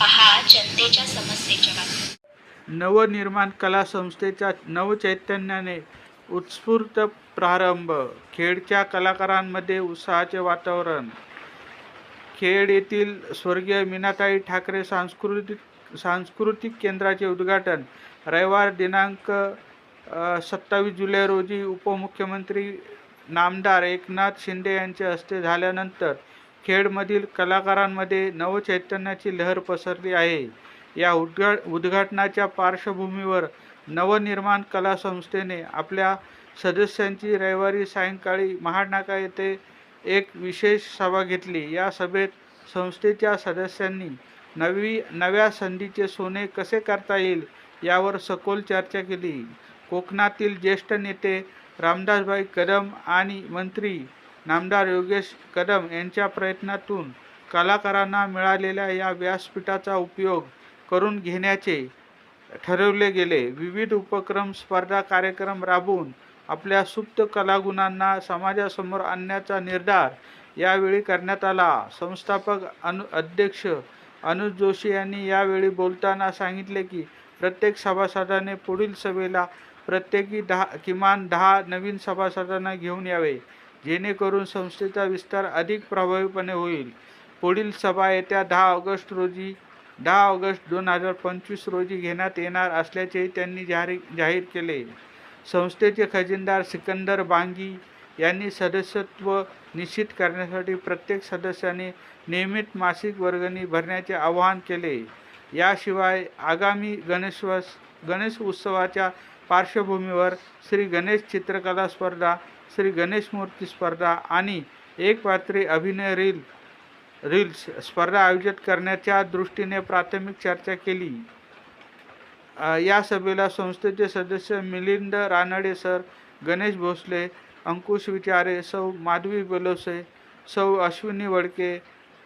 पहा जनतेच्या समस्येच्या बातम्या नवनिर्माण कला संस्थेच्या नवचैतन्याने उत्स्फूर्त प्रारंभ. खेडच्या कलाकारांमध्ये उत्साहाचे वातावरण. खेड येथील स्वर्गीय मीनाताई ठाकरे सांस्कृतिक सांस्कृतिक केंद्राचे उद्घाटन. रविवार दिनांक सत्तावीस जुलै रोजी उपमुख्यमंत्री नामदार एकनाथ शिंदे यांच्या हस्ते झाल्यानंतर खेडमधील कलाकारांमध्ये नवचैतन्याची लहर पसरली आहे. या उद्घा उद्घाटनाच्या पार्श्वभूमीवर नवनिर्माण कला संस्थेने आपल्या सदस्यांची रविवारी सायंकाळी महानाका येथे एक विशेष सभा घेतली. या सभेत संस्थेच्या सदस्यांनी नवी नव्या संधीचे सोने कसे करता येईल यावर सखोल चर्चा केली. कोकणातील ज्येष्ठ नेते रामदासभाई कदम आणि मंत्री नामदार योगेश कदम यांच्या प्रयत्नातून कलाकारांना मिळालेल्या या व्यासपीठाचा उपयोग करून घेण्याचे ठरवले गेले. विविध उपक्रम स्पर्धा कार्यक्रम राबवून आपल्या सुप्त कलागुणांना समाजासमोर आणण्याचा निर्धार यावेळी करण्यात आला. संस्थापक अनु अध्यक्ष अनुज जोशी यांनी यावेळी बोलताना सांगितले की प्रत्येक सभासदाने पुढील सभेला प्रत्येकी दहा किमान दहा नवीन सभासदांना घेऊन यावे. जेणेकरून संस्थेचा विस्तार अधिक प्रभावीपणे होईल. पुढील सभा येत्या दहा ऑगस्ट रोजी दहा ऑगस्ट दोन हजार पंचवीस रोजी घेण्यात येणार असल्याचेही त्यांनी जाहीर जाहीर केले. संस्थेचे खजिनदार सिकंदर बांगी यांनी सदस्यत्व निश्चित करण्यासाठी प्रत्येक सदस्याने नियमित मासिक वर्गणी भरण्याचे आवाहन केले. याशिवाय आगामी गणेशवस गणेश उत्सवाच्या पार्श्वभूमीवर श्री गणेश चित्रकला स्पर्धा श्री गणेश मूर्ती स्पर्धा आणि एक पात्री अभिनय रील रील्स स्पर्धा आयोजित करण्याच्या दृष्टीने प्राथमिक चर्चा केली. या सभेला संस्थेचे सदस्य मिलिंद रानडे सर गणेश भोसले अंकुश विचारे सौ माधवी बेलोसे सौ अश्विनी वडके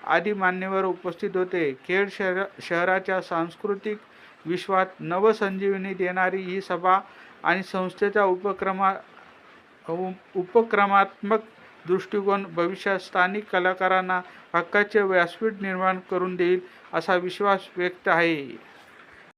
आदी मान्यवर उपस्थित होते. खेड शहर शहराच्या सांस्कृतिक विश्वात नवसंजीवनी देणारी ही सभा आणि संस्थेचा उपक्रमा उपक्रमात्मक दृष्टिकोन भविष्यात स्थानिक कलाकारांना हक्काचे व्यासपीठ निर्माण करून देईल असा विश्वास व्यक्त आहे.